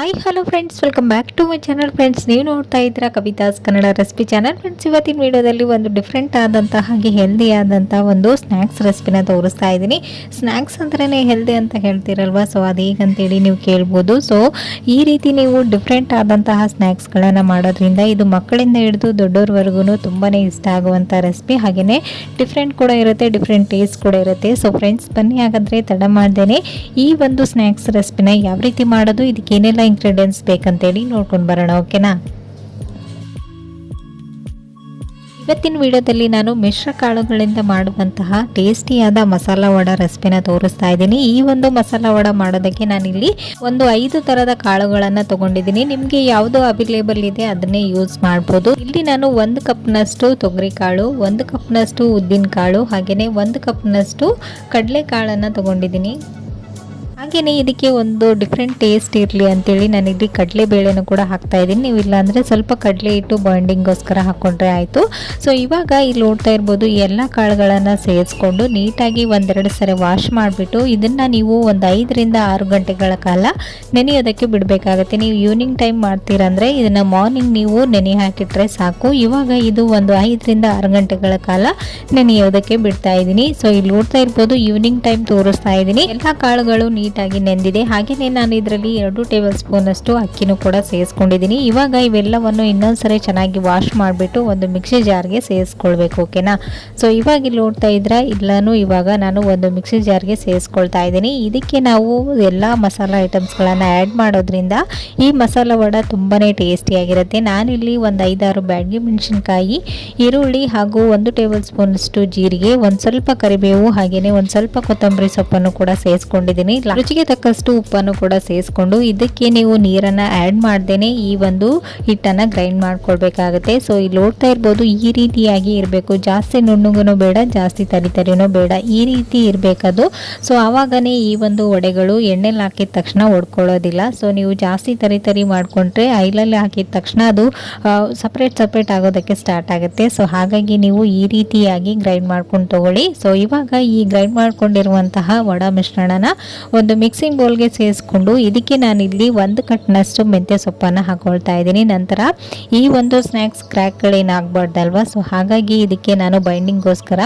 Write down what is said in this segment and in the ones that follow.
Hi hello friends welcome back to my channel friends ನೀವು ನೋಡ್ತಾ ಇದ್ದೀರಾ Kavitha's Kannada recipe channel friends ಇವತ್ತಿನ ವಿಡಿಯೋದಲ್ಲಿ ಒಂದು ಡಿಫ್ರೆಂಟ್ ಆದಂತಹ ಹಾಗೆ ಹೆಲ್ದಿ ಆದಂಥ ಒಂದು ಸ್ನ್ಯಾಕ್ಸ್ ರೆಸಿಪಿನ ತೋರಿಸ್ತಾ ಇದ್ದೀನಿ. ಸ್ನ್ಯಾಕ್ಸ್ ಅಂದ್ರೇ ಹೆಲ್ದಿ ಅಂತ ಹೇಳ್ತೀರಲ್ವಾ? ಸೊ ಅದೇಗಂತೇಳಿ ನೀವು ಕೇಳ್ಬೋದು. ಸೊ ಈ ರೀತಿ ನೀವು ಡಿಫ್ರೆಂಟ್ ಆದಂತಹ ಸ್ನ್ಯಾಕ್ಸ್ಗಳನ್ನು ಮಾಡೋದ್ರಿಂದ ಇದು ಮಕ್ಕಳಿಂದ ಹಿಡಿದು ದೊಡ್ಡವ್ರವರೆಗೂ ತುಂಬಾ ಇಷ್ಟ ಆಗುವಂಥ ರೆಸಿಪಿ ಹಾಗೆಯೇ ಡಿಫ್ರೆಂಟ್ ಕೂಡ ಇರುತ್ತೆ ಡಿಫ್ರೆಂಟ್ ಟೇಸ್ಟ್ ಕೂಡ ಇರುತ್ತೆ. ಸೊ ಫ್ರೆಂಡ್ಸ್ ಬನ್ನಿ ಹಾಗಾದರೆ ತಡ ಮಾಡ್ದೇನೆ. ಈ ಒಂದು ಸ್ನ್ಯಾಕ್ಸ್ ರೆಸಿಪಿನ ಯಾವ ರೀತಿ ಮಾಡೋದು ಇದಕ್ಕೆ ಏನೆಲ್ಲ ಇಂಗ್ರೀಡಿಯೆಂಟ್ಸ್ ಬೇಕಂತೇಳಿ ನೋಡ್ಕೊಂಡು ಬರೋಣ ಓಕೆನಾ ಇವತ್ತಿನ ವಿಡಿಯೋದಲ್ಲಿ ನಾನು ಮಿಶ್ರ ಕಾಳುಗಳಿಂದ ಮಾಡುವಂತಹ ಟೇಸ್ಟಿಯಾದ ಮಸಾಲ ವಡ ರೆಸಿಪಿನ ತೋರಿಸ್ತಾ ಇದ್ದೀನಿ. ಈ ಒಂದು ಮಸಾಲ ವಡ ಮಾಡೋದಕ್ಕೆ ನಾನಿಲ್ಲಿ ಒಂದು ಐದು ಥರದ ಕಾಳುಗಳನ್ನು ತಗೊಂಡಿದ್ದೀನಿ. ನಿಮಗೆ ಯಾವುದು ಅವೈಲೇಬಲ್ ಇದೆ ಅದನ್ನೇ ಯೂಸ್ ಮಾಡ್ಬೋದು. ಇಲ್ಲಿ ನಾನು ಒಂದು ಕಪ್ನಷ್ಟು ತೊಗರಿ ಕಾಳು ಒಂದು ಕಪ್ನಷ್ಟು ಉದ್ದಿನ ಕಾಳು ಹಾಗೆಯೇ ಒಂದು ಕಪ್ನಷ್ಟು ಕಡಲೆ ಕಾಳನ್ನು ತಗೊಂಡಿದ್ದೀನಿ. ಹಾಗೆಯೇ ಇದಕ್ಕೆ ಒಂದು ಡಿಫ್ರೆಂಟ್ ಟೇಸ್ಟ್ ಇರಲಿ ಅಂತೇಳಿ ಕಡಲೆ ಬೇಳೆನೂ ಕೂಡ ಹಾಕ್ತಾ ಇದ್ದೀನಿ. ನೀವು ಇಲ್ಲಾಂದರೆ ಸ್ವಲ್ಪ ಕಡಲೆ ಇಟ್ಟು ಬಾಂಡಿಂಗೋಸ್ಕರ ಹಾಕ್ಕೊಂಡ್ರೆ ಆಯಿತು. ಸೊ ಇವಾಗ ಇಲ್ಲಿ ನೋಡ್ತಾ ಇರ್ಬೋದು ಎಲ್ಲ ಕಾಳುಗಳನ್ನು ಸೇರಿಸ್ಕೊಂಡು ನೀಟಾಗಿ ಒಂದೆರಡು ಸರಿ ವಾಶ್ ಮಾಡಿಬಿಟ್ಟು ಇದನ್ನು ನೀವು ಒಂದು ಐದರಿಂದ ಆರು ಗಂಟೆಗಳ ಕಾಲ ನೆನೆಯೋದಕ್ಕೆ ಬಿಡಬೇಕಾಗತ್ತೆ. ನೀವು ಈವ್ನಿಂಗ್ ಟೈಮ್ ಮಾಡ್ತೀರಂದರೆ ಇದನ್ನು ಮಾರ್ನಿಂಗ್ ನೀವು ನೆನೆ ಹಾಕಿಟ್ರೆ ಸಾಕು. ಇವಾಗ ಇದು ಒಂದು ಐದರಿಂದ ಆರು ಗಂಟೆಗಳ ಕಾಲ ನೆನೆಯೋದಕ್ಕೆ ಬಿಡ್ತಾ ಇದ್ದೀನಿ. ಸೊ ಇಲ್ಲಿ ನೋಡ್ತಾ ಇರ್ಬೋದು ಈವ್ನಿಂಗ್ ಟೈಮ್ ತೋರಿಸ್ತಾ ಇದ್ದೀನಿ. ಎಲ್ಲ ಕಾಳುಗಳು ನೀಟಾಗಿ ನೆಂದಿದೆ. ಹಾಗೆಯೇ ನಾನು ಇದರಲ್ಲಿ ಎರಡು ಟೇಬಲ್ ಸ್ಪೂನಷ್ಟು ಅಕ್ಕಿನೂ ಕೂಡ ಸೇರಿಸ್ಕೊಂಡಿದ್ದೀನಿ. ಇವಾಗ ಇವೆಲ್ಲವನ್ನು ಇನ್ನೊಂದ್ಸರಿ ಚೆನ್ನಾಗಿ ವಾಶ್ ಮಾಡಿಬಿಟ್ಟು ಒಂದು ಮಿಕ್ಸಿ ಜಾರ್ಗೆ ಸೇರಿಸ್ಕೊಳ್ಬೇಕು, ಓಕೆನಾ? ಸೊ ಇವಾಗ ಇಲ್ಲಿ ನೋಡ್ತಾ ಇದ್ರೆ ಇಲ್ಲನೂ ಇವಾಗ ನಾನು ಒಂದು ಮಿಕ್ಸಿ ಜಾರ್ಗೆ ಸೇರಿಸ್ಕೊಳ್ತಾ ಇದ್ದೀನಿ. ಇದಕ್ಕೆ ನಾವು ಎಲ್ಲ ಮಸಾಲ ಐಟಮ್ಸ್ಗಳನ್ನು ಆ್ಯಡ್ ಮಾಡೋದ್ರಿಂದ ಈ ಮಸಾಲ ವಡ ತುಂಬಾ ಟೇಸ್ಟಿಯಾಗಿರುತ್ತೆ ನಾನಿಲ್ಲಿ ಒಂದು ಐದಾರು ಬ್ಯಾಡ್ಗೆ ಮೆಣಸಿನ್ಕಾಯಿ, ಈರುಳ್ಳಿ ಹಾಗೂ ಒಂದು ಟೇಬಲ್ ಸ್ಪೂನ್ ಅಷ್ಟು ಜೀರಿಗೆ, ಒಂದು ಸ್ವಲ್ಪ ಕರಿಬೇವು, ಹಾಗೆಯೇ ಒಂದು ಸ್ವಲ್ಪ ಕೊತ್ತಂಬರಿ ಸೊಪ್ಪನ್ನು ಕೂಡ ಸೇರಿಸ್ಕೊಂಡಿದ್ದೀನಿ. ರುಚಿಗೆ ತಕ್ಕಷ್ಟು ಉಪ್ಪನ್ನು ಕೂಡ ಸೇರಿಸ್ಕೊಂಡು ಇದಕ್ಕೆ ನೀವು ನೀರನ್ನು ಆ್ಯಡ್ ಮಾಡ್ದೇನೆ ಈ ಒಂದು ಹಿಟ್ಟನ್ನು ಗ್ರೈಂಡ್ ಮಾಡ್ಕೊಳ್ಬೇಕಾಗುತ್ತೆ. ಸೊ ಇಲ್ಲಿ ನೋಡ್ತಾ ಇರ್ಬೋದು ಈ ರೀತಿಯಾಗಿ ಇರಬೇಕು. ಜಾಸ್ತಿ ನುಣ್ಣಗೂ ಬೇಡ, ಜಾಸ್ತಿ ತರಿತರಿನೂ ಬೇಡ. ಈ ರೀತಿ ಇರಬೇಕದು. ಸೊ ಆವಾಗನೇ ಈ ಒಂದು ವಡೆಗಳು ಎಣ್ಣೆಲಿ ಹಾಕಿದ ತಕ್ಷಣ ಒಡ್ಕೊಳ್ಳೋದಿಲ್ಲ. ಸೊ ನೀವು ಜಾಸ್ತಿ ತರಿತರಿ ತರಿ ಮಾಡಿಕೊಂಡ್ರೆ ಐಲಲ್ಲಿ ಹಾಕಿದ ತಕ್ಷಣ ಅದು ಸಪ್ರೇಟ್ ಸಪ್ರೇಟ್ ಆಗೋದಕ್ಕೆ ಸ್ಟಾರ್ಟ್ ಆಗುತ್ತೆ. ಸೊ ಹಾಗಾಗಿ ನೀವು ಈ ರೀತಿಯಾಗಿ ಗ್ರೈಂಡ್ ಮಾಡ್ಕೊಂಡು ತಗೊಳ್ಳಿ. ಸೊ ಇವಾಗ ಈ ಗ್ರೈಂಡ್ ಮಾಡ್ಕೊಂಡಿರುವಂತಹ ವಡ ಮಿಶ್ರಣನ ಒಂದು ಮಿಕ್ಸಿಂಗ್ ಬೌಲ್ಗೆ ಸೇರಿಸ್ಕೊಂಡು ಇದಕ್ಕೆ ನಾನಿಲ್ಲಿ ಒಂದು ಕಟ್ನಷ್ಟು ಮೆಂತ್ಯ ಸೊಪ್ಪನ್ನು ಹಾಕೊಳ್ತಾ ಇದ್ದೀನಿ. ನಂತರ ಈ ಒಂದು ಸ್ನ್ಯಾಕ್ಸ್ ಕ್ರ್ಯಾಕ್ಗಳೇನು ಆಗಬಾರ್ದಲ್ವಾ ಸೊ ಹಾಗಾಗಿ ಇದಕ್ಕೆ ನಾನು ಬೈಂಡಿಂಗ್ಗೋಸ್ಕರ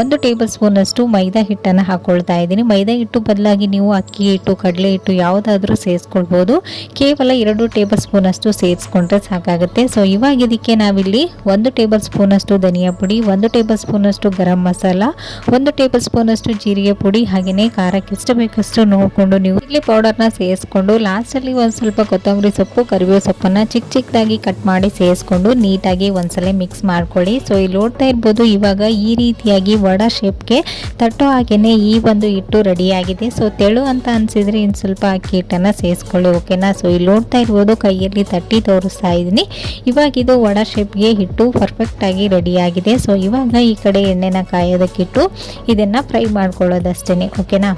ಒಂದು ಟೇಬಲ್ ಸ್ಪೂನಷ್ಟು ಮೈದಾ ಹಿಟ್ಟನ್ನು ಹಾಕೊಳ್ತಾ ಇದ್ದೀನಿ. ಮೈದಾ ಹಿಟ್ಟು ಬದಲಾಗಿ ನೀವು ಅಕ್ಕಿ ಹಿಟ್ಟು, ಕಡಲೆ ಹಿಟ್ಟು ಯಾವುದಾದ್ರೂ ಸೇರಿಸ್ಕೊಳ್ಬೋದು. ಕೇವಲ ಎರಡು ಟೇಬಲ್ ಸ್ಪೂನಷ್ಟು ಸೇರಿಸ್ಕೊಂಡ್ರೆ ಸಾಕಾಗುತ್ತೆ. ಸೊ ಇವಾಗ ಇದಕ್ಕೆ ನಾವಿಲ್ಲಿ ಒಂದು ಟೇಬಲ್ ಸ್ಪೂನಷ್ಟು ಧನಿಯಾ ಪುಡಿ, ಒಂದು ಟೇಬಲ್ ಸ್ಪೂನಷ್ಟು ಗರಂ ಮಸಾಲ, ಒಂದು ಟೇಬಲ್ ಸ್ಪೂನಷ್ಟು ಜೀರಿಗೆ ಪುಡಿ, ಹಾಗೆಯೇ ಖಾರಕ್ಕೆ ಎಷ್ಟು ಬೇಕಷ್ಟು ನೋಡಿಕೊಂಡು ನೀವು ಇಲ್ಲಿ ಪೌಡರ್ನ ಸೇರಿಸ್ಕೊಂಡು ಲಾಸ್ಟಲ್ಲಿ ಒಂದು ಸ್ವಲ್ಪ ಕೊತ್ತಂಬರಿ ಸೊಪ್ಪು, ಕರಿಬೇವು ಸೊಪ್ಪನ್ನು ಚಿಕ್ಕ ಚಿಕ್ಕದಾಗಿ ಕಟ್ ಮಾಡಿ ಸೇರಿಸ್ಕೊಂಡು ನೀಟಾಗಿ ಒಂದ್ಸಲ ಮಿಕ್ಸ್ ಮಾಡ್ಕೊಳ್ಳಿ. ಸೊ ಇಲ್ಲಿ ನೋಡ್ತಾ ಇರ್ಬೋದು ಇವಾಗ ಈ ರೀತಿಯಾಗಿ ವಡ ಶೇಪ್ಗೆ ತಟ್ಟೋ ಹಾಗೆಯೇ ಈ ಒಂದು ಹಿಟ್ಟು ರೆಡಿಯಾಗಿದೆ ಸೊ ತೆಳು ಅಂತ ಅನ್ಸಿದ್ರೆ ಇನ್ನು ಸ್ವಲ್ಪ ಅಕ್ಕಿ ಹಿಟ್ಟನ್ನು ಸೇರಿಸ್ಕೊಳ್ಳಿ ಓಕೆನಾ ಸೊ ಇಲ್ಲಿ ನೋಡ್ತಾ ಇರ್ಬೋದು ಕೈಯಲ್ಲಿ ತಟ್ಟಿ ತೋರಿಸ್ತಾ ಇದ್ದೀನಿ. ಇವಾಗ ಇದು ವಡ ಶೇಪ್ಗೆ ಹಿಟ್ಟು ಪರ್ಫೆಕ್ಟಾಗಿ ರೆಡಿಯಾಗಿದೆ ಸೊ ಇವಾಗ ಈ ಕಡೆ ಎಣ್ಣೆನ ಕಾಯೋದಕ್ಕಿಟ್ಟು ಇದನ್ನು ಫ್ರೈ ಮಾಡ್ಕೊಳ್ಳೋದಷ್ಟೇ ಓಕೆನಾ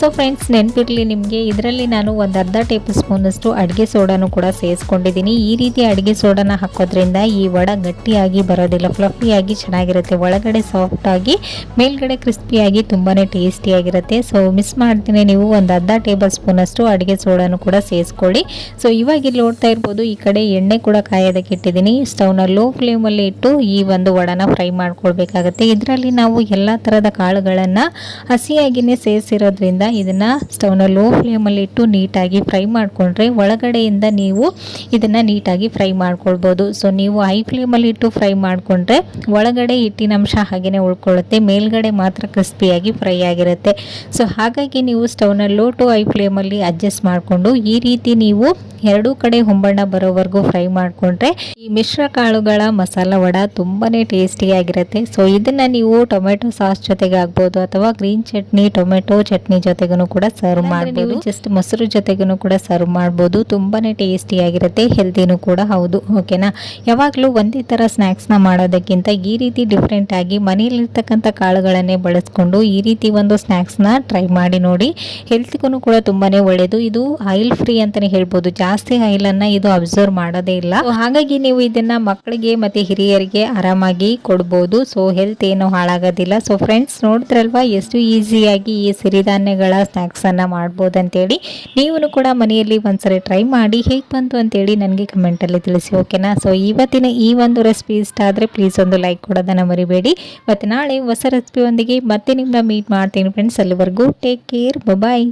ಸೊ ಫ್ರೆಂಡ್ಸ್ ನೆನಪಿರಲಿ ನಿಮಗೆ. ಇದರಲ್ಲಿ ನಾನು ಒಂದು ಅರ್ಧ ಟೇಬಲ್ ಸ್ಪೂನಷ್ಟು ಅಡುಗೆ ಸೋಡಾನು ಕೂಡ ಸೇರಿಸ್ಕೊಂಡಿದ್ದೀನಿ ಈ ರೀತಿ ಅಡುಗೆ ಸೋಡಾನ ಹಾಕೋದ್ರಿಂದ ಈ ವಡ ಗಟ್ಟಿಯಾಗಿ ಬರೋದಿಲ್ಲ, ಫ್ಲಫಿಯಾಗಿ ಚೆನ್ನಾಗಿರುತ್ತೆ. ಒಳಗಡೆ ಸಾಫ್ಟಾಗಿ ಮೇಲ್ಗಡೆ ಕ್ರಿಸ್ಪಿಯಾಗಿ ತುಂಬಾ ಟೇಸ್ಟಿಯಾಗಿರುತ್ತೆ. ಸೊ ಮಿಸ್ ಮಾಡ್ತೀನಿ ನೀವು. ಒಂದು ಅರ್ಧ ಟೇಬಲ್ ಸ್ಪೂನಷ್ಟು ಅಡುಗೆ ಸೋಡಾನು ಕೂಡ ಸೇರಿಸ್ಕೊಳ್ಳಿ ಸೊ ಇವಾಗ ಇಲ್ಲಿ ನೋಡ್ತಾ ಇರ್ಬೋದು, ಈ ಕಡೆ ಎಣ್ಣೆ ಕೂಡ ಕಾಯೋದಕ್ಕೆ ಇಟ್ಟಿದ್ದೀನಿ. ಸ್ಟವ್ನ ಲೋ ಫ್ಲೇಮಲ್ಲಿ ಇಟ್ಟು ಈ ಒಂದು ವಡನ ಫ್ರೈ ಮಾಡ್ಕೊಳ್ಬೇಕಾಗತ್ತೆ. ಇದರಲ್ಲಿ ನಾವು ಎಲ್ಲ ಥರದ ಕಾಳುಗಳನ್ನು ಹಸಿಯಾಗಿಯೇ ಸೇರಿಸಿರೋದ್ರಿಂದ ಇದನ್ನು ಸ್ಟವ್ನ ಲೋ ಫ್ಲೇಮಲ್ಲಿ ಇಟ್ಟು ನೀಟಾಗಿ ಫ್ರೈ ಮಾಡಿಕೊಂಡ್ರೆ ಒಳಗಡೆಯಿಂದ ನೀವು ಇದನ್ನು ನೀಟಾಗಿ ಫ್ರೈ ಮಾಡ್ಕೊಳ್ಬೋದು. ಸೊ ನೀವು ಹೈ ಫ್ಲೇಮಲ್ಲಿ ಇಟ್ಟು ಫ್ರೈ ಮಾಡಿಕೊಂಡ್ರೆ ಒಳಗಡೆ ಹಿಟ್ಟಿನಂಶ ಹಾಗೆಯೇ ಉಳ್ಕೊಳ್ಳುತ್ತೆ, ಮೇಲ್ಗಡೆ ಮಾತ್ರ ಕ್ರಿಸ್ಪಿಯಾಗಿ ಫ್ರೈ ಆಗಿರುತ್ತೆ. ಸೊ ಹಾಗಾಗಿ ನೀವು ಸ್ಟವ್ನ ಲೋ ಟು ಹೈ ಫ್ಲೇಮಲ್ಲಿ ಅಡ್ಜಸ್ಟ್ ಮಾಡಿಕೊಂಡು ಈ ರೀತಿ ನೀವು ಎರಡೂ ಕಡೆ ಹೊಂಬಣ್ಣ ಬರೋವರೆಗೂ ಫ್ರೈ ಮಾಡಿಕೊಂಡ್ರೆ ಈ ಮಿಶ್ರ ಕಾಳುಗಳ ಮಸಾಲ ವಡ ತುಂಬಾ ಟೇಸ್ಟಿಯಾಗಿರುತ್ತೆ ಸೊ ಇದನ್ನು ನೀವು ಟೊಮೆಟೊ ಸಾಸ್ ಜೊತೆಗೆ ಆಗ್ಬೋದು ಅಥವಾ ಗ್ರೀನ್ ಚಟ್ನಿ ಟೊಮೆಟೊ ಚಟ್ನಿ ಜೊತೆಗೂ ಕೂಡ ಸರ್ವ್ ಮಾಡ್ಬೋದು. ಜಸ್ಟ್ ಮೊಸರು ಜೊತೆಗೂ ಕೂಡ ಸರ್ವ್ ಮಾಡ್ಬೋದು. ತುಂಬಾನೇ ಟೇಸ್ಟಿಯಾಗಿರುತ್ತೆ ಹೆಲ್ತಿನೂ ಕೂಡ ಹೌದು. ಓಕೆನಾ ಯಾವಾಗಲೂ ಒಂದೇ ಥರ ಸ್ನ್ಯಾಕ್ಸ್ನ ಮಾಡೋದಕ್ಕಿಂತ ಈ ರೀತಿ ಡಿಫ್ರೆಂಟ್ ಆಗಿ ಮನೆಯಲ್ಲಿರ್ತಕ್ಕಂಥ ಕಾಳುಗಳನ್ನೇ ಬಳಸ್ಕೊಂಡು ಈ ರೀತಿ ಒಂದು ಸ್ನ್ಯಾಕ್ಸ್ನ ಟ್ರೈ ಮಾಡಿ ನೋಡಿ. ಹೆಲ್ತ್ಗೂ ಕೂಡ ತುಂಬಾನೇ ಒಳ್ಳೆಯದು ಇದು ಆಯಿಲ್ ಫ್ರೀ ಅಂತಲೇ ಹೇಳ್ಬೋದು. ಜಾಸ್ತಿ ಆಯಿಲನ್ನು ಇದು ಅಬ್ಸರ್ವ್ ಮಾಡೋದೇ ಇಲ್ಲ. ಹಾಗಾಗಿ ನೀವು ಇದನ್ನ ಮಕ್ಕಳಿಗೆ ಮತ್ತೆ ಹಿರಿಯರಿಗೆ ಆರಾಮಾಗಿ ಕೊಡ್ಬೋದು. ಸೊ ಹೆಲ್ತ್ ಏನು ಹಾಳಾಗೋದಿಲ್ಲ. ಸೊ ಫ್ರೆಂಡ್ಸ್ ನೋಡಿದ್ರಲ್ವಾ? ಎಷ್ಟು ಈಸಿಯಾಗಿ ಈ ಸಿರಿಧಾನ್ಯಗಳ ದಿನಗಳ ಸ್ನ್ಯಾಕ್ಸನ್ನು ಅಂತೇಳಿ ನೀವು ಕೂಡ ಮನೆಯಲ್ಲಿ ಒಂದ್ಸರಿ ಟ್ರೈ ಮಾಡಿ ಹೇಗೆ ಬಂತು ಅಂತೇಳಿ ನನಗೆ ಕಮೆಂಟಲ್ಲಿ ತಿಳಿಸಿ ಓಕೆನಾ ಸೊ ಇವತ್ತಿನ ಈ ಒಂದು ರೆಸಿಪಿ ಇಷ್ಟ ಆದರೆ ಪ್ಲೀಸ್ ಒಂದು ಲೈಕ್ ಕೊಡೋದನ್ನು ಮರಿಬೇಡಿ. ಮತ್ತು ನಾಳೆ ಹೊಸ ರೆಸಿಪಿಯೊಂದಿಗೆ ಮತ್ತೆ ನಿಮ್ಮನ್ನ ಮೀಟ್ ಮಾಡ್ತೀನಿ ಫ್ರೆಂಡ್ಸ್ ಅಲ್ಲಿವರೆಗೂ ಟೇಕ್ ಕೇರ್ ಬಾಯ್